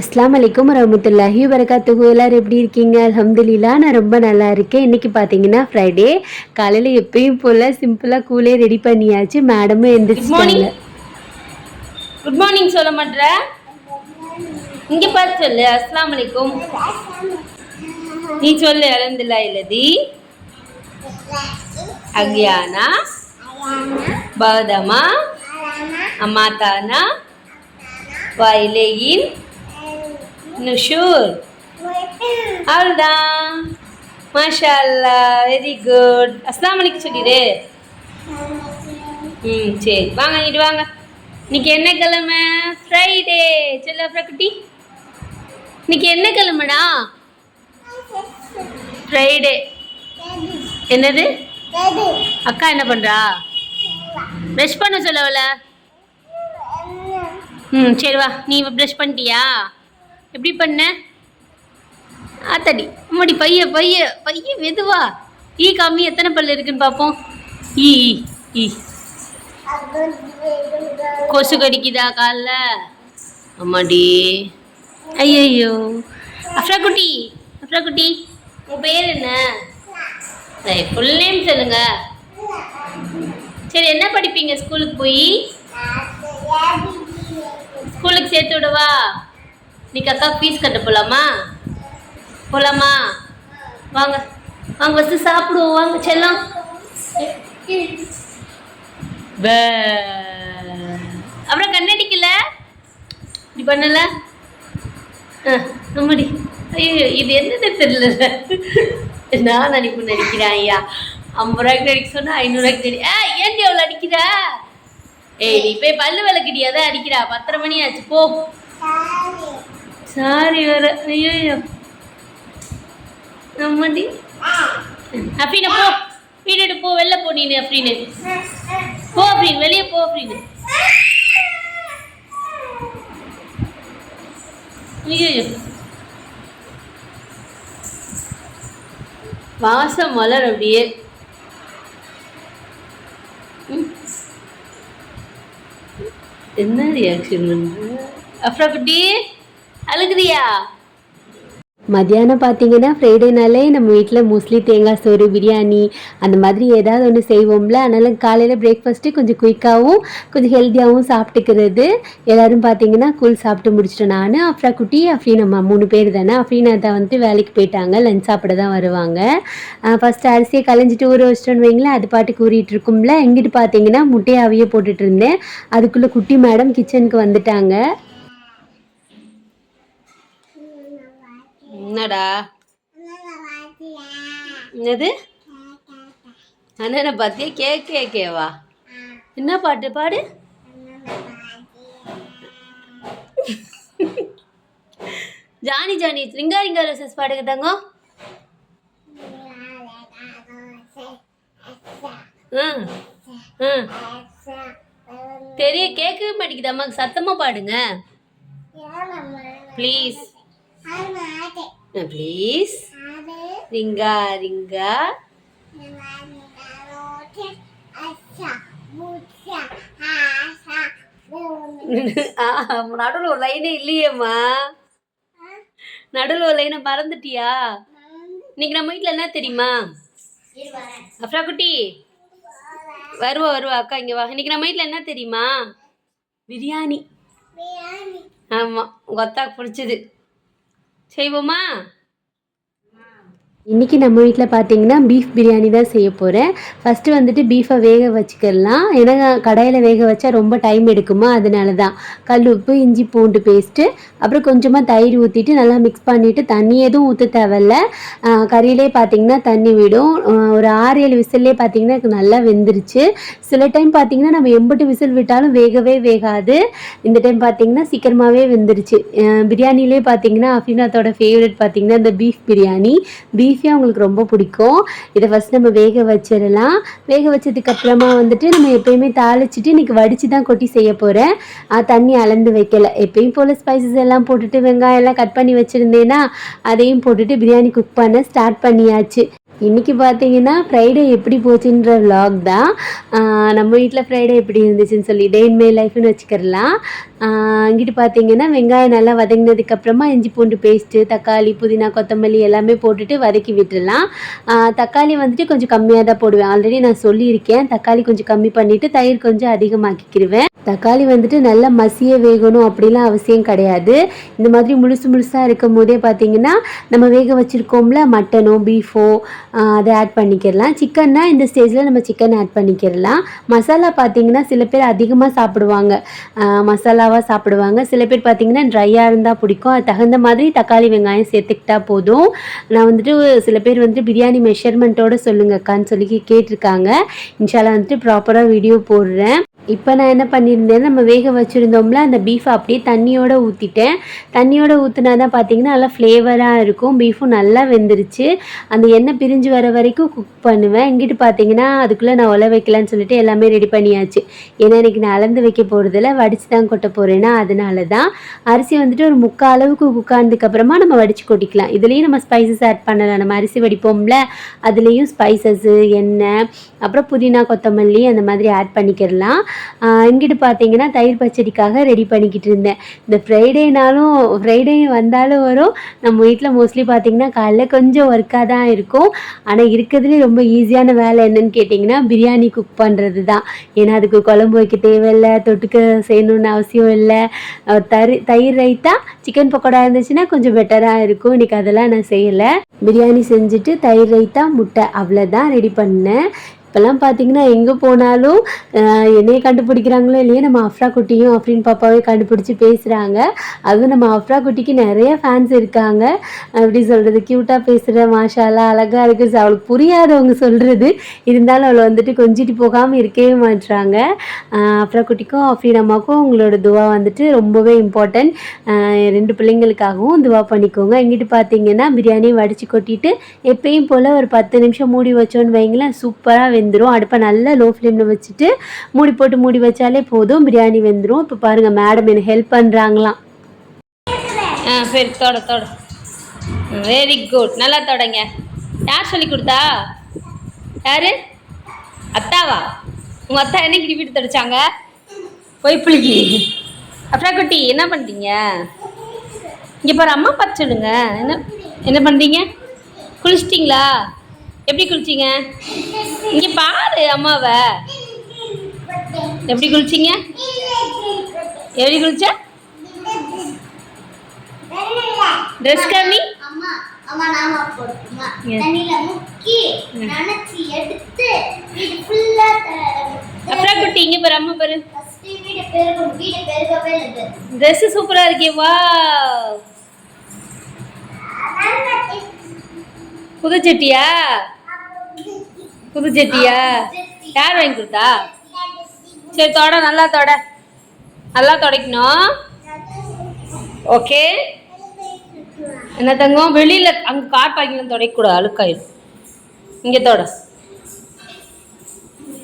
அஸ்லாம் வலைக்கும் வரமத்துல்லாஹி வரகாத்துகு எல்லாரும் எப்படி இருக்கீங்க? அல்ஹம்துலில்லா நான் ரொம்ப நல்லா இருக்கேன். இன்னைக்கு பார்த்தீங்கன்னா ஃப்ரைடே காலையில் எப்பயும் போல் சிம்பிளாக கூலே ரெடி பண்ணியாச்சு. மேடமும் எந்திரிச்சிட்டாங்க. குட் மார்னிங் சொல்ல மாட்டேற. இங்க பார்த்து சொல்லு. அஸ்ஸலாமு அலைக்கும். நீ சொல்லு அலமதுல்லா இல்லதி. அக்யானா. பதமா அம்மாத்தானா. வயலையின் நுஷூர் அவ்வளோதான் மாஷா அல்லா வெரி குட் அஸ்லாம் அலைக்கு சொல்லிடு ம் சரி. வாங்க இங்கிட்டு வாங்க. இன்னைக்கு என்ன கிழமை? ஃப்ரைடே சொல்லு அப்புறம் குட்டி. இன்னைக்கு என்ன கிழமைடா? ஃப்ரைடே என்னது? அக்கா என்ன பண்ணுறா ப்ரெஷ் பண்ண சொல்லவல? ம் சரி வா. நீ ப்ரெஷ் பண்ணிட்டியா? எப்படி பண்ண? ஆத்தாடி அம்மாடி பைய பைய பைய மெதுவா. ஈ காமி எத்தனை பல்லு இருக்குன்னு பார்ப்போம் ஈ ஈ, ஈ. கொசு கடிக்குதா காலில்? அம்மாடி. ஐயையோ. அஃப்ரா குட்டி அஃப்ரா குட்டி உன் பேர் என்ன? சரி ஃபுல் நேம் சொல்லுங்க. சரி என்ன படிப்பீங்க? ஸ்கூலுக்கு போய்? ஸ்கூலுக்கு சேர்த்து விடவா? இன்னைக்கு அக்கா ஃபீஸ் கட்ட போகலாமா போகலாமா வாங்க வாங்க ஃபஸ்ட்டு சாப்பிடுவோம். வாங்க செல்லம். அப்புறம் கண்ணடிக்கல? இப்படி பண்ணல? ஆ, அம்மாடி ஐயோ இது என்னது தெரியல. நான் நடிப்பு நடிக்கிறேன் ஐயா. ஐம்பது ரூபாய்க்கு நடிக்க சொன்னா ஐநூறுரூவாய்க்கு நடி ஆ ஏன்டி அவ்வளோ அடிக்கிற? ஏய் நீ போய் பல்லு விளக்கடி அதான் அடிக்கிறா. பத்தரை மணி ஆச்சு போ. சாரி வர ஐயோ நம்மடி அப்படின்னு போ. வீடு போ. வெளில போ நீ அப்படின்னு போ அப்படின்னு வெளியே போ அப்படின்னு ஐயோ வாசம் மலர் அப்படியே. என்ன ரியாக்ஷன் பண்ணுற அப்புறம் அப்படியே அழுகுதியா மத்தியானம் பார்த்தீங்கன்னா ஃப்ரைடேனாலே நம்ம வீட்டில் மோஸ்ட்லி தேங்காய் சோறு பிரியாணி அந்த மாதிரி ஏதாவது ஒன்று செய்வோம்ல. அதனால் காலையில் பிரேக்ஃபாஸ்ட்டு கொஞ்சம் குயிக்காகவும் கொஞ்சம் ஹெல்த்தியாகவும் சாப்பிட்டுக்கிறது. எல்லோரும் பார்த்தீங்கன்னா கூழ் சாப்பிட்டு முடிச்சிட்டோம். நான் அஃப்ரா குட்டி அஃப்ரீன் அம்மா மூணு பேர் தானே. அஃப்ரீனா தான் வந்துட்டு வேலைக்கு போயிட்டாங்க. லஞ்ச் சாப்பிட தான் வருவாங்க. ஃபஸ்ட்டு அரிசியை கலைஞ்சிட்டு ஊற வச்சிட்டோன்னு வைங்களேன் அது பாட்டுக்கு ஊறிட்டு இருக்கும்ல. எங்கிட்டு பார்த்தீங்கன்னா முட்டையை அவிய போட்டுட்டு இருந்தேன். அதுக்குள்ளே குட்டி மேடம் கிச்சனுக்கு வந்துட்டாங்க. என்னடா? என்னது? அண்ணனை பார்த்தியா கே கே கேவா என்ன பாட்டு பாடு? Johnny Johnny ring a ring a roses பாடுங்க ம் தெரிய கேட்கவே மாட்டேங்குது அம்மாக்கு சத்தமாக பாடுங்க. ப்ளீஸ் ப்ளீஸ் ரிங்கா ரிங்கா நடுவில் ஒரு லைனே இல்லையேம்மா. நடுவில் ஒரு லைனை மறந்துட்டியா? இன்னைக்கு நம்ம வீட்டில் என்ன தெரியுமா? அஃப்ரா குட்டி. வருவா வருவா அக்கா இங்கே வா. இன்னைக்கு நம்ம வீட்டில் என்ன தெரியுமா? பிரியாணி. ஆமாம் உங்கள் அத்தாக்கு பிடிச்சது. செய்வோமா? இன்றைக்கி நம்ம வீட்டில் பார்த்தீங்கன்னா பீஃப் பிரியாணி தான் செய்ய போகிறேன் ஃபஸ்ட்டு வந்துட்டு பீஃபை வேக வச்சுக்கலாம். ஏன்னா கடையில் வேக வச்சா ரொம்ப டைம் எடுக்குமா? அதனால தான் கல் உப்பு இஞ்சி பூண்டு பேஸ்ட்டு அப்புறம் கொஞ்சமாக தயிர் ஊற்றிட்டு நல்லா மிக்ஸ் பண்ணிவிட்டு தண்ணி எதுவும் ஊற்ற தேவையில்ல. கறியிலே பார்த்தீங்கன்னா தண்ணி விடும். ஒரு ஆறு ஏழு விசில்லே பார்த்தீங்கன்னா எனக்கு நல்லா வெந்துருச்சு. சில டைம் பார்த்தீங்கன்னா நம்ம எம்பிட்டு விசில் விட்டாலும் வேகவே வேகாது. இந்த டைம் பார்த்தீங்கன்னா சீக்கிரமாகவே வெந்துருச்சு. பிரியாணிலே பார்த்தீங்கன்னா அஃபினாத்தோட ஃபேவரட் பார்த்தீங்கன்னா இந்த பீஃப் பிரியாணி. பீஃப் அவங்களுக்கு ரொம்ப பிடிக்கும். இதை ஃபஸ்ட் நம்ம வேக வச்சிடலாம். வேக வச்சதுக்கு அப்புறமா வந்துட்டு நம்ம எப்பயுமே தாளிச்சிட்டு இன்னைக்கு வடித்து தான் கொட்டி செய்ய போகிறேன் தண்ணி அளந்து வைக்கலை. எப்பயும் போல் ஸ்பைசஸ் எல்லாம் போட்டுட்டு வெங்காயம் எல்லாம் கட் பண்ணி வச்சுருந்தேன்னா அதையும் போட்டுட்டு பிரியாணி குக் பண்ண ஸ்டார்ட் பண்ணியாச்சு. இன்றைக்கி பார்த்தீங்கன்னா ஃப்ரைடே எப்படி போச்சுன்ற விலாக் தான். நம்ம வீட்டில் ஃப்ரைடே எப்படி இருந்துச்சுன்னு சொல்லி டே இன் மை லைஃப்னு வச்சுக்கிறலாம். அங்கிட்டு இங்கிட்டு பார்த்தீங்கன்னா வெங்காயம் நல்லா வதங்கினதுக்கப்புறமா இஞ்சி பூண்டு பேஸ்ட்டு தக்காளி புதினா கொத்தமல்லி எல்லாமே போட்டுட்டு வதக்கி விட்டுடலாம் தக்காளி வந்துட்டு கொஞ்சம் கம்மியாக தான் போடுவேன். ஆல்ரெடி நான் சொல்லியிருக்கேன். தக்காளி கொஞ்சம் கம்மி பண்ணிவிட்டு தயிர் கொஞ்சம் அதிகமாக்கிக்கிருவேன். தக்காளி வந்துட்டு நல்லா மசிய வேகணும் அப்படிலாம் அவசியம் கிடையாது. இந்த மாதிரி முழுசு முழுசாக இருக்கும் போதே பார்த்தீங்கன்னா நம்ம வேக வச்சுருக்கோம்ல மட்டனோ பீஃபோ அதை ஆட் பண்ணிக்கிறலாம் சிக்கன்னா இந்த ஸ்டேஜில் நம்ம சிக்கன் ஆட் பண்ணிக்கிறலாம் மசாலா பார்த்தீங்கன்னா சில பேர் அதிகமாக சாப்பிடுவாங்க. மசாலாவாக சாப்பிடுவாங்க. சில பேர் பார்த்தீங்கன்னா ட்ரையாக இருந்தால் பிடிக்கும். அது தகுந்த மாதிரி தக்காளி வெங்காயம் சேர்த்துக்கிட்டா போதும். நான் வந்துட்டு சில பேர் வந்துட்டு பிரியாணி மெஷர்மெண்ட்டோட சொல்லுங்கக்கான்னு சொல்லி கேட்டிருக்காங்க. இன்ஷால்லாம் வந்துட்டு ப்ராப்பராக வீடியோ போடுறேன். இப்போ நான் என்ன பண்ணியிருந்தேன் நம்ம வேக வச்சுருந்தோம்ல அந்த பீஃபை அப்படியே தண்ணியோட ஊற்றிட்டேன் தண்ணியோட ஊற்றினா தான் பார்த்தீங்கன்னா நல்லா ஃப்ளேவராக இருக்கும். பீஃபும் நல்லா வெந்துருச்சு. அந்த எண்ணெய் பிரிஞ்சு வர வரைக்கும் குக் பண்ணுவேன். இங்கிட்டு பார்த்தீங்கன்னா அதுக்குள்ளே நான் உல வைக்கலான்னு சொல்லிட்டு எல்லாமே ரெடி பண்ணியாச்சு. ஏன்னா எனக்கு நான் அளந்து வைக்க போகிறதில்ல வடித்து தான் கொட்ட போகிறேன்னா அதனால தான் அரிசி வந்துட்டு ஒரு முக்கால் அளவுக்கு குக் ஆனதுக்கப்புறமா நம்ம வடித்து கொட்டிக்கலாம். இதுலேயும் நம்ம ஸ்பைசஸ் ஆட் பண்ணலாம். நம்ம அரிசி வடிப்போம்ல அதுலேயும் ஸ்பைசஸ்ஸு எண்ணெய் அப்புறம் புதினா கொத்தமல்லி அந்த மாதிரி ஆட் பண்ணிக்கிடலாம் இங்கிட்டு பார்த்தீங்கன்னா தயிர் பச்சடிக்காக ரெடி பண்ணிக்கிட்டு இருந்தேன். இந்த ஃப்ரைடேனாலும் ஃப்ரைடே வந்தாலும் வரும். நம்ம வீட்டில் மோஸ்ட்லி பார்த்தீங்கன்னா காலைல கொஞ்சம் ஒர்க்காக தான் இருக்கும். ஆனால் இருக்கிறதுலே ரொம்ப ஈஸியான வேலை என்னன்னு கேட்டிங்கன்னா பிரியாணி குக் பண்ணுறது தான் ஏன்னா அதுக்கு குழம்பு வைக்க தேவையில்லை தொட்டுக்க செய்யணுன்னு அவசியம் இல்லை. தரு தரி தயிர் ரைத்தா சிக்கன் பக்கோடா இருந்துச்சுன்னா கொஞ்சம் பெட்டராக இருக்கும். இன்றைக்கி அதெல்லாம் நான் செய்யலை. பிரியாணி செஞ்சுட்டு தயிர் ரைத்தா முட்டை அவ்வளோதான் ரெடி பண்ணேன். இப்போல்லாம் பார்த்தீங்கன்னா எங்கே போனாலும் ஆஹ் என்னைய கண்டுபிடிக்கிறாங்களோ இல்லையோ நம்ம அஃப்ரா குட்டியும் அப்படின்னு பாப்பாவே கண்டுபிடிச்சி பேசுகிறாங்க அதுவும் நம்ம அஃப்ரா குட்டிக்கு நிறைய ஃபேன்ஸ் இருக்காங்க. அப்படி சொல்கிறது க்யூட்டாக பேசுகிற மாஷாலாம் அழகாக இருக்குது அவளுக்கு புரியாதவங்க சொல்கிறது இருந்தாலும் அவளை வந்துட்டு கொஞ்சிட்டு போகாமல் இருக்கவே மாட்டுறாங்க அஃப்ரா குட்டிக்கும் அஃப்ரீன் அம்மாவுக்கும் உங்களோட துவா வந்துட்டு ரொம்பவே இம்பார்ட்டன்ட் ரெண்டு பிள்ளைங்களுக்காகவும் துவா பண்ணிக்கோங்க. எங்கிட்டு பார்த்தீங்கன்னா பிரியாணி வடித்து கொட்டிட்டு எப்பயும் போல் ஒரு பத்து நிமிஷம் மூடி வச்சோன்னு வைங்களேன் சூப்பராக வெந்துடும் அடுப்பை நல்லா லோ ஃப்ளேமில் வச்சுட்டு மூடி போட்டு மூடி வச்சாலே போதும். பிரியாணி வெந்துடும் இப்போ பாருங்கள் மேடம் எனக்கு ஹெல்ப் பண்ணுறாங்களாம் ஆ சரி தொட தொட. வெரி குட் நல்லா தொடங்க. யார் சொல்லி கொடுத்தா? யார்? அத்தாவா? உங்கள் அத்தா என்னைக்கு கிடி வீட்டு தொடச்சாங்க? பொய்ப்புளிக்கு அப்புறம் குட்டி என்ன பண்ணுறீங்க இங்கே பாரு அம்மா பார்த்து என்ன என்ன பண்ணுறீங்க குளிச்சிட்டிங்களா? எப்படி குளிச்சிங்க? இங்கே பாரு அம்மாவை. எப்படி குளிச்சிங்க? எப்படி குளிச்ச? ட்ரெஸ் கம்மி? அப்புறம் குட்டி இங்கே பாரு அம்மா பாரு. ட்ரெஸ் சூப்பரா இருக்கே வா புது சட்டியா புது சட்டியா யார் வாங்கி கொடுத்தா? சரி தொட நல்லா தொட. நல்லா தொடக்கணும். ஓகே என்ன தங்கம்? வெளியில் அங்கே கார் பார்க்கிங்லாம் தொடக்கூடாது அழுக்காயிடும் இங்கே தொட.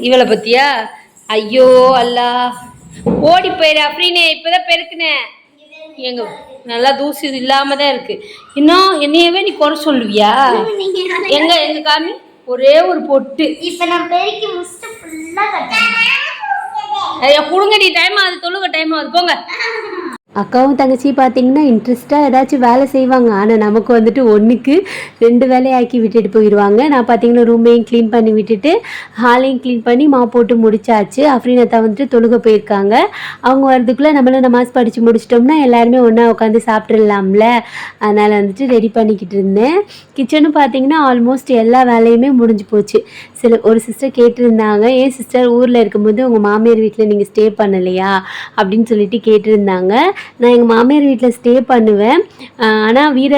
இவளை பத்தியா? ஐயோ அல்லா ஓடி போயிரு அப்படின்னே இப்போதான் பெருக்குனேன். எங்கள் நல்லா தூசி இல்லாம தான் இருக்கு. இன்னும் என்னையவே நீ குறை சொல்லுவியா? எங்க எங்க காமி? ஒரே ஒரு பொட்டு. இப்ப நான் பெருக்கி முடிச்சுட்டு ஃபுல்லா கொடுங்கடி டைம் ஆகுது. தொழுக டைம் ஆகுது. போங்க. அக்காவும் தங்கச்சி பார்த்தீங்கன்னா இன்ட்ரெஸ்ட்டாக ஏதாச்சும் வேலை செய்வாங்க. ஆனால் நமக்கு வந்துட்டு ஒன்றுக்கு ரெண்டு வேலையாக்கி விட்டுட்டு போயிடுவாங்க நான் பார்த்தீங்கன்னா ரூமையும் க்ளீன் பண்ணி விட்டுட்டு ஹாலையும் க்ளீன் பண்ணி மா போட்டு முடிச்சாச்சு. அஃப்ரீனத்தா வந்துட்டு தொழுக போயிருக்காங்க. அவங்க வரதுக்குள்ளே நம்மளும் நமாஸ் படித்து முடிச்சிட்டோம்னா எல்லாருமே ஒன்றா உட்காந்து சாப்பிட்றலாம்ல அதனால் வந்துட்டு ரெடி பண்ணிக்கிட்டு இருந்தேன். கிச்சனும் பார்த்தீங்கன்னா ஆல்மோஸ்ட் எல்லா வேலையுமே முடிஞ்சு போச்சு. சில ஒரு சிஸ்டர் கேட்டிருந்தாங்க ஏன் சிஸ்டர் ஊரில் இருக்கும்போது உங்கள் மாமியார் வீட்டில் நீங்கள் ஸ்டே பண்ணலையா? அப்படின்னு சொல்லிட்டு கேட்டிருந்தாங்க. நான் எங்கள் மாமியார் வீட்டில் ஸ்டே பண்ணுவேன். ஆனால் வீர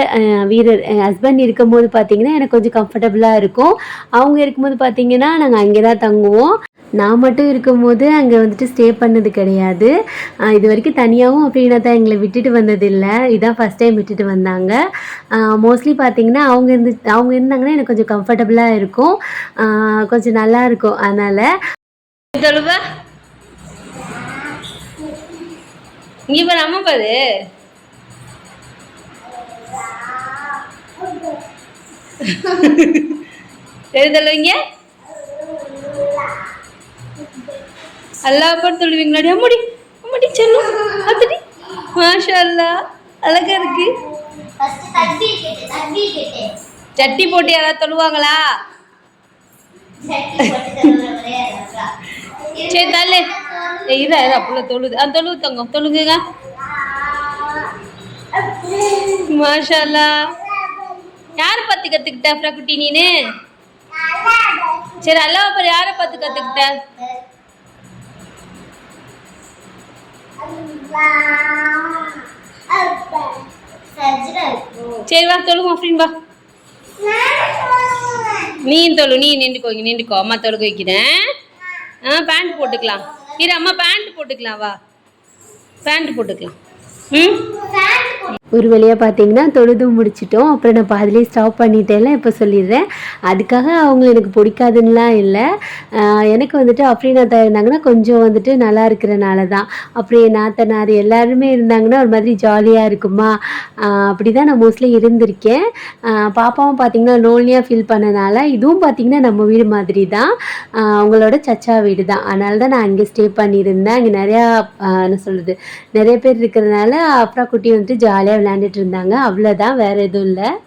வீரர் ஹஸ்பண்ட் இருக்கும்போது பார்த்தீங்கன்னா எனக்கு கொஞ்சம் கம்ஃபர்டபுளாக இருக்கும். அவங்க இருக்கும்போது பார்த்தீங்கன்னா நாங்கள் அங்கே தான் தங்குவோம். நான் மட்டும் இருக்கும்போது அங்கே வந்துட்டு ஸ்டே பண்ணது கிடையாது. இது வரைக்கும் தனியாகவும் அப்படின்னா தான் எங்களை விட்டுட்டு வந்ததில்லை. இதான் ஃபஸ்ட் டைம் விட்டுட்டு வந்தாங்க. மோஸ்ட்லி பார்த்தீங்கன்னா அவங்க இருந்து அவங்க இருந்தாங்கன்னா எனக்கு கொஞ்சம் கம்ஃபர்டபுளாக இருக்கும். கொஞ்சம் நல்லா இருக்கும். அதனால் தொழுவ இங்க பாரு அம்மா பாரு. எது தள்ளுவீங்க அல்லா அப்பான்னு சொல்லுவீங்களாடி அம்மாடி அம்மாடி செல்லும். அத்தடி. மாஷா அல்லா அழகா இருக்கு. சட்டி போட்டு யாராவது தொழுவாங்களா போட்டு சரி தள்ளு. இதா இதா புள்ள தொழுது. ஆ தொழுவு தங்கம் தொழுகுங்க. மாஷா யாரை பார்த்து கற்றுக்கிட்ட அப்புறம் குட்டி நீனு? சரி அல்லவா அப்புறம் யாரை பார்த்து கற்றுக்கிட்ட சரி வா தொழுகும் அப்படின்னு வா. நீ தொழு நீ நின்றுக்கோ இங்கே நின்றுக்கோ. அம்மா தொழுக வைக்கிறேன். ஆ பேண்ட் போட்டுக்கலாம். இரு அம்மா பேண்ட் போட்டுக்கலாம் வா. பேண்ட் போட்டுக்கலாம். ம்? ஒரு வழியாக பார்த்தீங்கன்னா தொழுதும் முடிச்சிட்டோம். அப்புறம் நான் பாதிலே ஸ்டாப் பண்ணிட்டேன்ல இப்போ சொல்லிடுறேன். அதுக்காக அவங்க எனக்கு பிடிக்காதுன்னெலாம் இல்லை. எனக்கு வந்துட்டு அஃப்ரீனாத்தா இருந்தாங்கன்னா கொஞ்சம் வந்துட்டு நல்லா இருக்கிறனால தான் அப்புறம் என் நாத்தனார் எல்லாருமே இருந்தாங்கன்னா ஒரு மாதிரி ஜாலியாக இருக்குமா? அப்படி தான் நான் மோஸ்ட்லி இருந்திருக்கேன். பாப்பாவும் பார்த்தீங்கன்னா லோன்லியாக ஃபீல் பண்ணனால இதுவும் பார்த்தீங்கன்னா நம்ம வீடு மாதிரி தான் அவங்களோட சச்சா வீடு தான் அதனால தான் நான் அங்கே ஸ்டே பண்ணியிருந்தேன். அங்கே நிறையா என்ன சொல்கிறது நிறைய பேர் இருக்கிறதுனால அப்ரா குட்டி வந்துட்டு ஜாலியாக விளையாண்டுட்டு இருந்தாங்க. அவ்வளோதான் வேறு எதுவும் இல்லை.